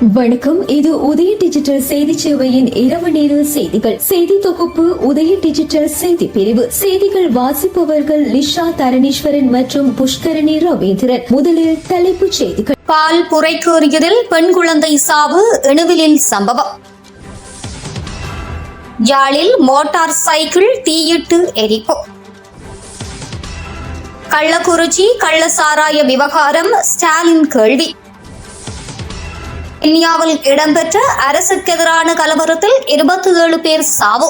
வணக்கம். இது உதய டிஜிட்டல் செய்தி சேவையின் இரவு நேர செய்திகள். செய்தி தொகுப்பு உதய டிஜிட்டல் செய்தி பிரிவு. செய்திகள் வாசிப்பவர்கள் லிஷா தரணீஸ்வரன் மற்றும் புஷ்கரணி ரவீந்திரன். முதலில் தலைப்புச் செய்திகள். பால் புரைக்கேறியதில் பெண் குழந்தை சாவு இணுவிலில் சம்பவம். யாழில் மோட்டார் சைக்கிள் தீயிட்டு எரிப்பு. கள்ளக்குறிச்சி கள்ளசாராய விவகாரம் ஸ்டாலின் கேள்வி. கென்யாவில் இடம்பெற்ற அரசுக்கு எதிரான கலவரத்தில் இருபத்தி ஏழு பேர் சாவு.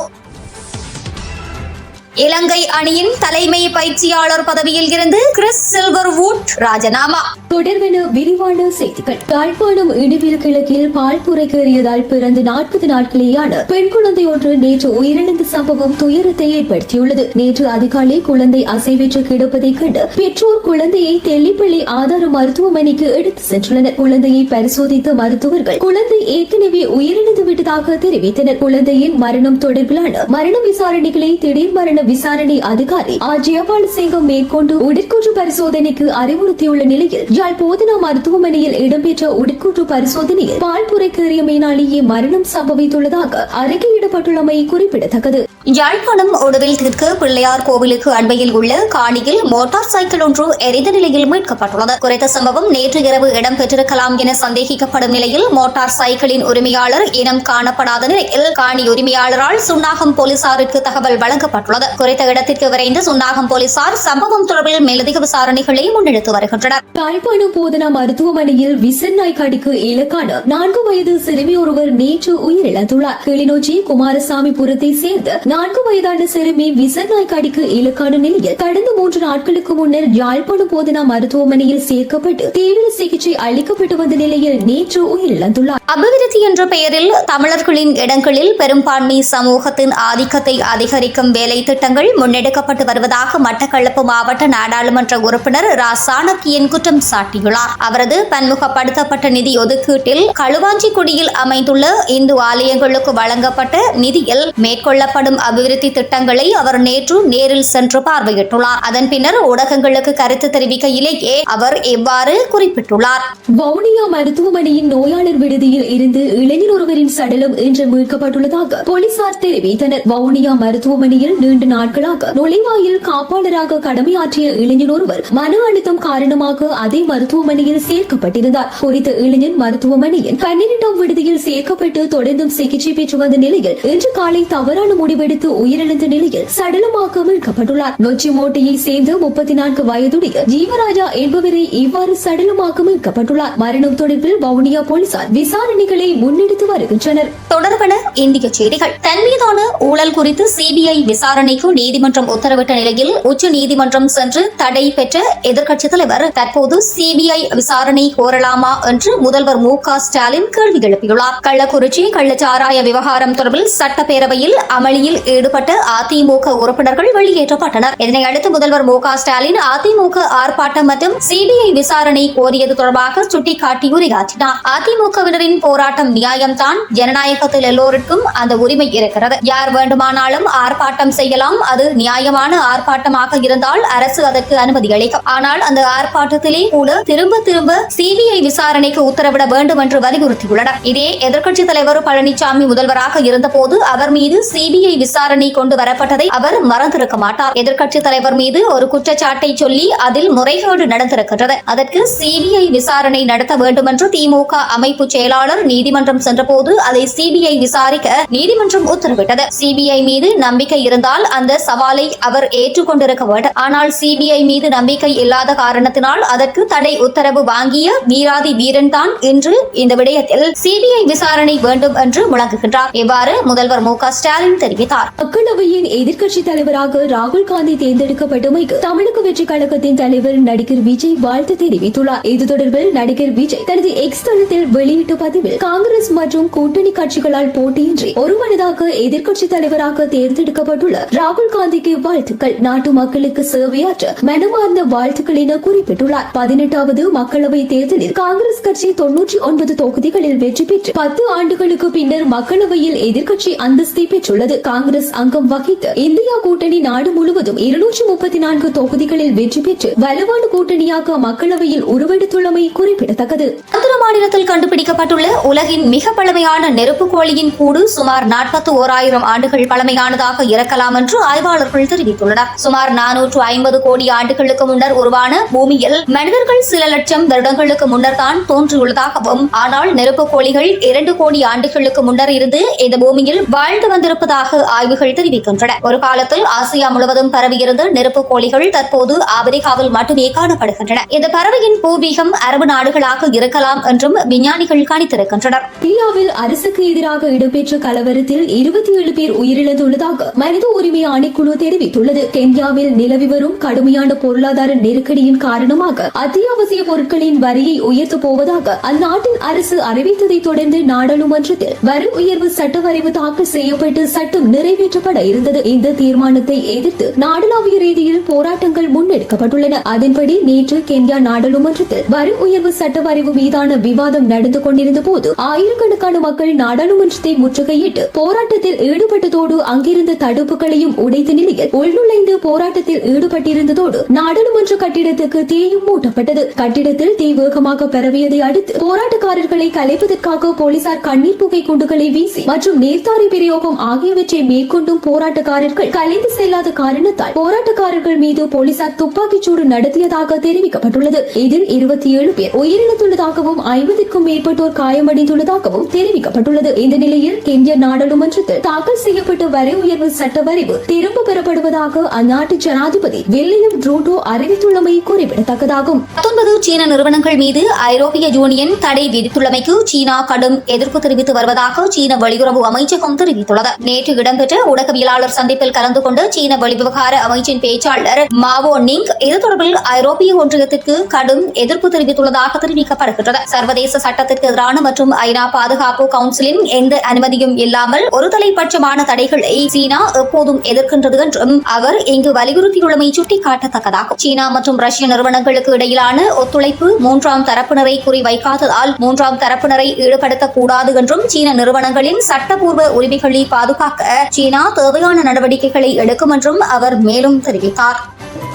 இலங்கை அணியின் தலைமை பயிற்சியாளர் பதவியில் இருந்து கிறிஸ் சில்வர்வுட் ராஜினாமா. தொடர்பென விரிவான செய்திகள். யாழ்ப்பாணம் இடிவில் கிழக்கில் பால் புரைக்கேறியதால் பிறந்து நாற்பது நாட்களேயான பெண் குழந்தை ஒன்று நேற்று உயிரிழந்த சம்பவம் துயரத்தை ஏற்படுத்தியுள்ளது. நேற்று அதிகாலை குழந்தை அசைவற்று கிடப்பதைக் கண்டு பெற்றோர் குழந்தையை தெல்லிப்பள்ளி ஆதார மருத்துவமனைக்கு எடுத்து சென்றுள்ளனர் குழந்தையை பரிசோதித்த மருத்துவர்கள் குழந்தை ஏற்கனவே உயிரிழந்து விட்டதாக தெரிவித்தனர். குழந்தையின் மரணம் தொடர்பிலான மரண விசாரணைகளை திடீர் மரண விசாரணை அதிகாரி ஆர். ஜெயபாலசிங்கம் மேற்கொண்டு உடற்கூற்று பரிசோதனைக்கு அறிவுறுத்தியுள்ள நிலையில் யாழ் போதனா மருத்துவமனையில் இடம்பெற்ற உடற்கூற்று பரிசோதனையில் பால் புரைக்கேறிய மீனாளியே மரணம் சம்பவித்துள்ளதாக அறிக்கையிடப்பட்டுள்ளமை குறிப்பிடத்தக்கது. யாழ்ப்பாணம் ஒடுவில் தெற்கு பிள்ளையார் கோவிலுக்கு அண்மையில் உள்ள காணியில் மோட்டார் சைக்கிள் ஒன்று எரிந்த நிலையில் மீட்கப்பட்டுள்ளது. குறித்த சம்பவம் நேற்று இரவு இடம்பெற்றிருக்கலாம் என சந்தேகிக்கப்படும் நிலையில் மோட்டார் சைக்கிளின் உரிமையாளர் இனம் காணப்படாத நிலையில் காணி உரிமையாளரால் சுன்னாகம் போலீசாருக்கு தகவல் வழங்கப்பட்டுள்ளது. குறித்த இடத்திற்கு விரைந்து சுன்னாகம் போலீசார் சம்பவம் தொடர்பில் மேலதிக விசாரணைகளை முன்னெடுத்து வருகின்றனர். யாழ்ப்பாணம் போதனா மருத்துவமனையில் விசன்னாய் கடிக்கு இலக்கான நான்கு வயது சிறுமி ஒருவர் நேற்று உயிரிழந்துள்ளார். கிளிநொச்சி குமாரசாமிபுரத்தை சேர்ந்த நான்கு வயதான சிறுமி விசன்னாய் கடிக்கு இலக்கான நிலையில் கடந்த மூன்று நாட்களுக்கு முன்னர் யாழ்ப்பாணம் போதனா மருத்துவமனையில் சேர்க்கப்பட்டு தீவிர சிகிச்சை அளிக்கப்பட்டு வந்த நிலையில் நேற்று உயிரிழந்துள்ளார். அபிவிருத்தி என்ற பெயரில் தமிழர்களின் இடங்களில் பெரும்பான்மை சமூகத்தின் ஆதிக்கத்தை அதிகரிக்கும் வேலை திட்டங்கள் முன்னெடுக்கப்பட்டு வருவதாக மட்டக்களப்பு மாவட்ட நாடாளுமன்ற உறுப்பினர் ரா சாணக்கியன் குற்றம் சாட்டியுள்ளார். அவரது பன்முகப்படுத்தப்பட்ட நிதி ஒதுக்கீட்டில் களுவாஞ்சிக்குடியில் அமைந்துள்ள இந்து ஆலயங்களுக்கு வழங்கப்பட்ட நிதியில் மேற்கொள்ளப்படும் அபிவிருத்தி திட்டங்களை அவர் நேற்று நேரில் சென்று பார்வையிட்டுள்ளார். அதன் பின்னர் ஊடகங்களுக்கு கருத்து தெரிவிக்கையிலேயே அவர் இவ்வாறு குறிப்பிட்டுள்ளார். வவுனியா மருத்துவமனையின் நோயாளர் விடுதியில் இருந்து இளைஞர் ஒருவரின் சடலம் இன்று மீட்கப்பட்டுள்ளதாக போலீசார் தெரிவித்தனர். வவுனியா மருத்துவமனையில் நீண்ட நாட்களாக நுழைவாயில் காப்பாளராக கடமையாற்றிய இளைஞர் ஒருவர் மன அழுத்தம் காரணமாக அதே மருத்துவமனையில் சேர்க்கப்பட்டிருந்தார். குறித்த இளைஞர் மருத்துவமனையின் பன்னிரெண்டாம் விடுதியில் சேர்க்கப்பட்டு தொடர்ந்தும் சிகிச்சை பெற்று வந்த நிலையில் இன்று காலை தவறான முடிவு முடிவெடுத்து உயிரிழந்த நிலையில் சடலமாக மீட்கப்பட்டுள்ளார் நொச்சி மோட்டையை சேர்ந்த முப்பத்தி நான்கு வயதுடைய ஜீவராஜா என்பவரை இவ்வாறு சடலமாக மீட்கப்பட்டுள்ளார் மரணம் தொடர்பில் வவுனியா போலீசார் விசாரணைகளை முன்னெடுத்து வருகின்றனர். தொடர்பன இந்திய செய்திகள். தன் மீதான ஊழல் குறித்து சிபிஐ விசாரணைக்கு நீதிமன்றம் உத்தரவிட்ட நிலையில் உச்ச நீதிமன்றம் சென்று தடை பெற்ற எதிர்க்கட்சித் தலைவர் தற்போது சிபிஐ விசாரணை கோரலாமா என்று முதல்வர் மு க ஸ்டாலின் கேள்வி எழுப்பியுள்ளார். கள்ளக்குறிச்சி கள்ளச்சாராய விவகாரம் தொடர்பில் சட்டப்பேரவையில் அமளியில் போராட்டத்தில் ஈடுபட்ட அதிமுக உறுப்பினர்கள் வெளியேற்றப்பட்டனர். இதனையடுத்து முதல்வர் மு ஸ்டாலின் அதிமுக ஆர்ப்பாட்டம் மற்றும் சிபிஐ விசாரணை கோரியது தொடர்பாக சுட்டிக்காட்டி உரையாற்றினார். அதிமுகவினரின் போராட்டம் நியாயம்தான். ஜனநாயகத்தில் எல்லோருக்கும் அந்த உரிமை இருக்கிறது. யார் வேண்டுமானாலும் ஆர்ப்பாட்டம் செய்யலாம். அது நியாயமான ஆர்ப்பாட்டமாக இருந்தால் அரசு அதற்கு அனுமதி அளிக்கும். ஆனால் அந்த ஆர்ப்பாட்டத்திலே கூட திரும்ப திரும்ப சிபிஐ விசாரணைக்கு உத்தரவிட வேண்டும் என்று வலியுறுத்தியுள்ளனர். இதே எதிர்க்கட்சித் தலைவர் பழனிசாமி முதல்வராக இருந்தபோது அவர் மீது சிபிஐ விசாரணை கொண்டு வரப்பட்டதை அவர் மறந்திருக்க மாட்டார். எதிர்க்கட்சி தலைவர் மீது ஒரு குற்றச்சாட்டை சொல்லி அதில் முறைகேடு நடந்திருக்கின்றது. அதற்கு சிபிஐ விசாரணை நடத்த வேண்டும் என்று திமுக அமைப்பு செயலாளர் நீதிமன்றம் சென்றபோது அதை சிபிஐ விசாரிக்க நீதிமன்றம் உத்தரவிட்டது. சிபிஐ மீது நம்பிக்கை இருந்தால் அந்த சவாலை அவர் ஏற்றுக்கொண்டிருக்க வேண்டும். ஆனால் சிபிஐ மீது நம்பிக்கை இல்லாத காரணத்தினால் அதற்கு தடை உத்தரவு வாங்கிய வீராதி வீரன் தான் இன்று இந்த விடயத்தில் சிபிஐ விசாரணை வேண்டும் என்று முழங்குகின்றார். இவ்வாறு முதல்வர் மு க ஸ்டாலின் தெரிவித்தார். மக்களவையின் எதிர்க்கட்சி தலைவராக ராகுல் காந்தி தேர்ந்தெடுக்கப்பட்டமைக்கு தமிழக வெற்றி கழகத்தின் தலைவர் நடிகர் விஜய் வாழ்த்து தெரிவித்துள்ளார். இது தொடர்பில் நடிகர் விஜய் தனது எக்ஸ் தளத்தில் வெளியிட்ட பதிவில் காங்கிரஸ் மற்றும் கூட்டணி கட்சிகளால் போட்டியின்றி ஒருமனதாக எதிர்க்கட்சி தலைவராக தேர்ந்தெடுக்கப்பட்டுள்ள ராகுல் காந்திக்கு வாழ்த்துக்கள். நாட்டு மக்களுக்கு சேவையாற்ற மனமார்ந்த வாழ்த்துக்கள் என குறிப்பிட்டுள்ளார். பதினெட்டாவது மக்களவை தேர்தலில் காங்கிரஸ் கட்சி தொன்னூற்றி ஒன்பது தொகுதிகளில் வெற்றி பெற்று பத்து ஆண்டுகளுக்கு பின்னர் மக்களவையில் எதிர்க்கட்சி அந்தஸ்தை பெற்றுள்ளது. காங்கிரஸ் காங்கிரஸ் அங்கம் வகித்து இந்தியா கூட்டணி நாடு முழுவதும் இருநூற்றி முப்பத்தி நான்கு தொகுதிகளில் வெற்றி பெற்று வலுவான கூட்டணியாக மக்களவையில் உருவெடுத்துள்ளமை குறிப்பிடத்தக்கது. ஆந்திர மாநிலத்தில் கண்டுபிடிக்கப்பட்டுள்ள உலகின் மிக பழமையான நெருப்பு கோழியின் கூடு சுமார் நாற்பத்தி ஓராயிரம் ஆண்டுகள் பழமையானதாக இருக்கலாம் என்று ஆய்வாளர்கள் தெரிவித்துள்ளனர். சுமார் நானூற்று ஐம்பது கோடி ஆண்டுகளுக்கு முன்னர் உருவான பூமியில் மனிதர்கள் சில லட்சம் வருடங்களுக்கு முன்னர் தான் தோன்றியுள்ளதாகவும் ஆனால் நெருப்பு கோழிகள் இரண்டு கோடி ஆண்டுகளுக்கு முன்னர் இருந்து இந்த பூமியில் வாழ்ந்து வந்திருப்பதாக ஆய்வுகள் தெரிவிக்கின்றன. ஒரு காலத்தில் ஆசியா முழுவதும் பரவியிருந்த நெருப்பு கோழிகள் தற்போது ஆப்பிரிக்காவில் மட்டுமே காணப்படுகின்றன. இந்த பறவையின் பூர்வீகம் அரபு நாடுகளாக இருக்கலாம் என்றும் விஞ்ஞானிகள் கணித்திருக்கின்றனர். இந்தியாவில் அரசுக்கு எதிராக இடம்பெற்ற கலவரத்தில் இருபத்தி ஏழு பேர் உயிரிழந்துள்ளதாக மனித உரிமை ஆணைக்குழு தெரிவித்துள்ளது. கென்யாவில் நிலவி வரும் கடுமையான பொருளாதார நெருக்கடியின் காரணமாக அத்தியாவசிய பொருட்களின் வரியை உயர்த்தப் போவதாக அந்நாட்டின் அரசு அறிவித்ததை தொடர்ந்து நாடாளுமன்றத்தில் வரி உயர்வு சட்ட வரைவு தாக்கல் செய்யப்பட்டு சட்டம் நிறைவேற்றப்பட இருந்தது. இந்த தீர்மானத்தை எதிர்த்து நாடளாவிய ரீதியில் போராட்டங்கள் முன்னெடுக்கப்பட்டுள்ளன. அதன்படி நேற்று கென்யா நாடாளுமன்றத்தில் வரி உயர்வு சட்ட வரைவு மீதான விவாதம் நடந்து கொண்டிருந்த போது ஆயிரக்கணக்கான மக்கள் நாடாளுமன்றத்தை முற்றுகையிட்டு போராட்டத்தில் ஈடுபட்டதோடு அங்கிருந்த தடுப்புகளையும் உடைத்த நிலையில் உள்நுழைந்து போராட்டத்தில் ஈடுபட்டிருந்ததோடு நாடாளுமன்ற கட்டிடத்துக்கு தீயும் மூட்டப்பட்டது. கட்டிடத்தில் தீ வேகமாக பரவியதை அடுத்து போராட்டக்காரர்களை கலைப்பதற்காக போலீசார் கண்ணீர் புகை குண்டுகளை வீசி மற்றும் நேர்த்தாரை பிரயோகம் ஆகியவற்றை மேற்கொண்டும் போராட்டக்காரர்கள் கலைந்து செல்லாத காரணத்தால் போராட்டக்காரர்கள் மீது போலீசார் துப்பாக்கிச்சூடு நடத்தியதாக தெரிவிக்கப்பட்டுள்ளது. இதில் இருபத்தி ஏழு பேர் உயிரிழந்துள்ளதாகவும் ஐம்பதுக்கும் மேற்பட்டோர் காயமடைந்துள்ளதாகவும் தெரிவிக்கப்பட்டுள்ளது. இந்த நிலையில் இந்திய நாடாளுமன்றத்தில் தாக்கல் செய்யப்பட்ட வரி உயர்வு சட்ட வரைவு திரும்ப பெறப்படுவதாக அந்நாட்டு ஜனாதிபதி வில்லியம் ட்ரூடோ அறிவித்துள்ளமை குறிப்பிடத்தக்கதாகும். பத்தொன்பது சீன நிறுவனங்கள் மீது ஐரோப்பிய யூனியன் தடை விதித்துள்ளமைக்கு சீனா கடும் எதிர்ப்பு தெரிவித்து வருவதாக சீன வெளியுறவு அமைச்சகம் தெரிவித்துள்ளது. நேற்று இடம் இடம்பெற்ற ஊடகவியலாளர் சந்திப்பில் கலந்து கொண்ட சீன வெளிவிவகார அமைச்சின் பேச்சாளர் மாவோ நிங் இது தொடர்பில் ஐரோப்பிய ஒன்றியத்திற்கு கடும் எதிர்ப்பு தெரிவித்துள்ளதாக தெரிவிக்கப்படுகின்றது. சர்வதேச சட்டத்திற்கு எதிரான மற்றும் ஐநா பாதுகாப்பு கவுன்சிலின் எந்த அனுமதியும் இல்லாமல் ஒரு தலைப்பட்சமான தடைகளை சீனா எப்போதும் எதிர்க்கின்றது என்றும் அவர் இங்கு வலியுறுத்தியுள்ளமை சுட்டிக்காட்டத்தக்கதாகும். சீனா மற்றும் ரஷ்ய நிறுவனங்களுக்கு இடையிலான ஒத்துழைப்பு மூன்றாம் தரப்பினரை குறிவைக்காததால் மூன்றாம் தரப்பினரை ஈடுபடுத்தக்கூடாது என்றும் சீன நிறுவனங்களின் சட்டப்பூர்வ உரிமைகளை பாதுகாக்க சீனா தேவையான நடவடிக்கைகளை எடுக்கும் என்றும் அவர் மேலும் தெரிவித்தார்.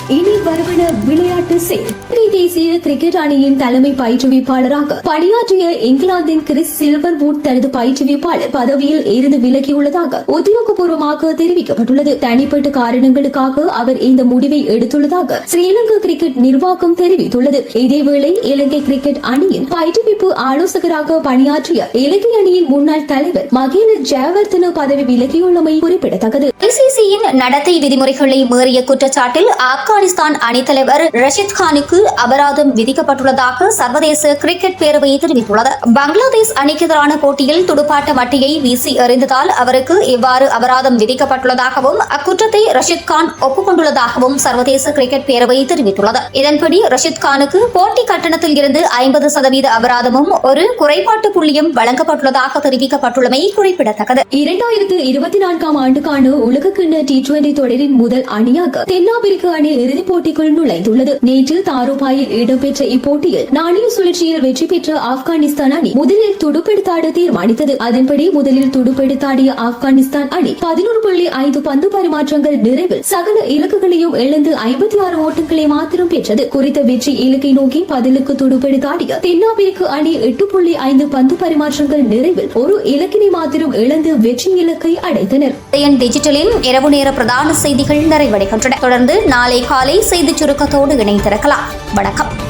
இனி வருவன விளையாட்டு செய்தி தேசிய கிரிக்கெட் அணியின் தலைமை பயிற்றுவிப்பாளராக பணியாற்றிய இங்கிலாந்தின் கிறிஸ் சில்வர்வுட் தனது பயிற்றுவிப்பாளர் பதவியில் இருந்து விலகியுள்ளதாக உத்தியோகபூர்வமாக தெரிவிக்கப்பட்டுள்ளது. தனிப்பட்ட காரணங்களுக்காக அவர் இந்த முடிவை எடுத்துள்ளதாக ஸ்ரீலங்கா கிரிக்கெட் நிர்வாகம் தெரிவித்துள்ளது. இதேவேளை இலங்கை கிரிக்கெட் அணியின் பயிற்றுவிப்பு ஆலோசகராக பணியாற்றிய இலங்கை அணியின் முன்னாள் தலைவர் மகேந்திர ஜெயவர்தன பதவி விலகியுள்ளமை குறிப்பிடத்தக்கது. ஐசிசியின் நடத்தை விதிமுறைகளை மீறிய குற்றச்சாட்டில் ஆக்க ஆப்கானிஸ்தான் அணித்தலைவர் ரஷித் கானுக்கு அபராதம் விதிக்கப்பட்டுள்ளதாக சர்வதேச கிரிக்கெட் பேரவை தெரிவித்துள்ளது. பங்களாதேஷ் அணிக்கு எதிரான போட்டியில் துடுப்பாட்ட மட்டையை வீசி எறிந்ததால் அவருக்கு இவ்வாறு அபராதம் விதிக்கப்பட்டுள்ளதாகவும் அக்குற்றத்தை ரஷித் கான் ஒப்புக்கொண்டுள்ளதாகவும் சர்வதேச கிரிக்கெட் பேரவை தெரிவித்துள்ளது. இதன்படி ரஷித் கானுக்கு போட்டி கட்டணத்தில் இருந்து ஐம்பது சதவீத அபராதமும் ஒரு குறைபாட்டு புள்ளியும் வழங்கப்பட்டுள்ளதாக தெரிவிக்கப்பட்டுள்ளமை குறிப்பிடத்தக்கது. இரண்டாயிரத்து இருபத்தி நான்காம் ஆண்டுக்கான உலகக்கிண்ண டி டுவெண்டி தொடரின் முதல் அணியாக தென்னாப்பிரிக்க அணி இறுதிப் போட்டிக்குள் நுழைந்துள்ளது. நேற்று தாரோபாயில் இடம்பெற்ற இப்போட்டியில் நாணய சுழற்சியில் வெற்றி பெற்ற ஆப்கானிஸ்தான் அணி முதலில் துடுப்பெடுத்தாட தீர்மானித்தது. அதன்படி முதலில் துடுப்பெடுத்தாடிய ஆப்கானிஸ்தான் அணி பதினோரு புள்ளி ஐந்து பந்து பரிமாற்றங்கள் நிறைவில் சகல இலக்குகளையும் இழந்து ஐம்பத்தி ஆறு ஓட்டங்களை மாத்திரம் பெற்றது. குறித்த வெற்றி இலக்கை நோக்கி பதிலுக்கு துடுப்பெடுத்தாடிய தென்னாப்பிரிக்க அணி எட்டு புள்ளி ஐந்து பந்து பரிமாற்றங்கள் நிறைவில் ஒரு இலக்கினை மாத்திரம் இழந்து வெற்றி இலக்கை அடைத்தனர் டிஜிட்டலின் இரவு நேர பிரதான செய்திகள் நிறைவடைகின்றன. தொடர்ந்து நாளை காலை செய்திச் சுருக்கத்தோடு இணைந்திருக்கலாம். வணக்கம்.